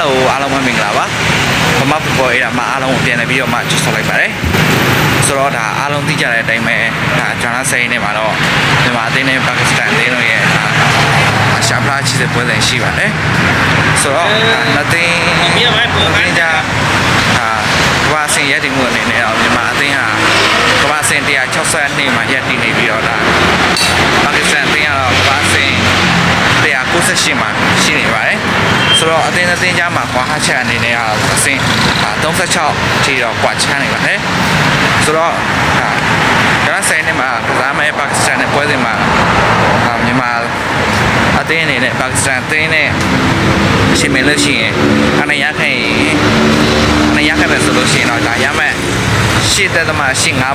လို့အားလုံးပဲမင်္ဂလာပါမမပပေါ်အေးတာမအားလုံးကိုပြန်လည်ပြီးတော့မှချစ်ဆော့လိုက်ပါတယ်ဆိုတော့ဒါအားလုံးသိကြတဲ့အတိုင်းပဲဒါဂျာနာစိန်နဲ့မှာတော့မြန်မာအသင်းနဲ့ပါကစ္စတန်အသင်းတို့ရဲ့ဒါရှာဖလားချစ်တဲ့ပွဲစဉ်ရှိပါတယ်ဆိုတော့ဒါနှစ်သိန်းနှစ်သိန်းကြအာကမ္ဘာအဆင့်ရည်တည်မှုအနေနဲ့တော့မြန်မာအသင်းဟာကမ္ဘာအဆင့်162မှာရပ်တည်နေပြီးတော့ဒါပါကစ္စတန်အသင်းကတော့ကမ္ဘာအဆင့်198မှာရှိနေပါတယ် ဆိုတော့အသင်းအသင်းကြားမှာကွာဟချက်အနေနဲ့ကတော့အဆင့်36ထိတော့ကွာချမ်းနေပါတယ်ဆိုတော့ဟာကနဆိုင်နဲ့မှာကစားမဲ့ပါကစ္စတန်နဲ့ပွဲစဉ်မှာဟာမြန်မာအသင်းအနေနဲ့ပါကစ္စတန်အသင်းနဲ့ရှင်မယ်လို့ရှိရင်အနေရခိုင်အနေရခိုင်ပဲဆိုလို့ရှိရင်တော့ဒါရမဲ့ရှစ်သက်သမားရှစ်ငါ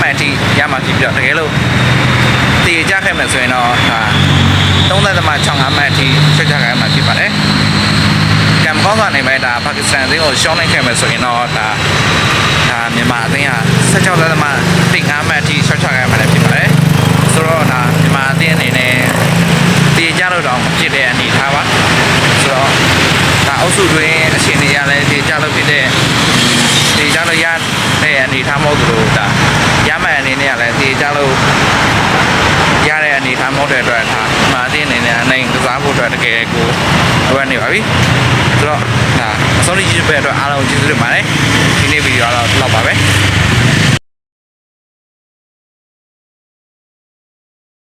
မှတ်ထိရမှာဖြစ်ပြီးတော့တကယ်လို့တည်ကြခဲ့မယ်ဆိုရင်တော့ဟာ 3.65မှတ်အထိချက်ချခိုင်းမှာဖြစ်ပါတယ်။ ကံကောင်းစွာနေမဲ့ဒါပါကစ္စတန်အသင်းကိုရှောင်းနိုင်ခဲ့မယ်ဆိုရင်တော့ဒါဒါမြန်မာအသင်းဟာ16.5မှတ်အထိချက်ချခိုင်းမှာလည်းဖြစ်ပါတယ်။ဆိုတော့ဒါမြန်မာအသင်းအနေနဲ့တည်ကြလို့တော့မဖြစ်တဲ့အနေထားပါ။ဆိုတော့ဒါအုပ်စုတွင်အရှင်တွေရလည်းတည်ကြလို့ဖြစ်တဲ့တည်ကြလို့ရတဲ့အနေထားမဟုတ်သလိုဒါရမှန်အနေနဲ့ကလည်းတည်ကြလို့ရတဲ့အနေအထားမဟုတ်တဲ့အတွက်ဒါမာတင်အနေနဲ့အနေကစားဖို့အတွက်တကယ်ကို လိုအပ်နေပါပြီဆိုတော့ဒါအဆုံးထိကြည့်တဲ့အတွက်အားလုံးကျေးဇူးတင်ပါတယ်ဒီနေ့ဗီဒီယိုကတော့ဒီလောက်ပါပဲ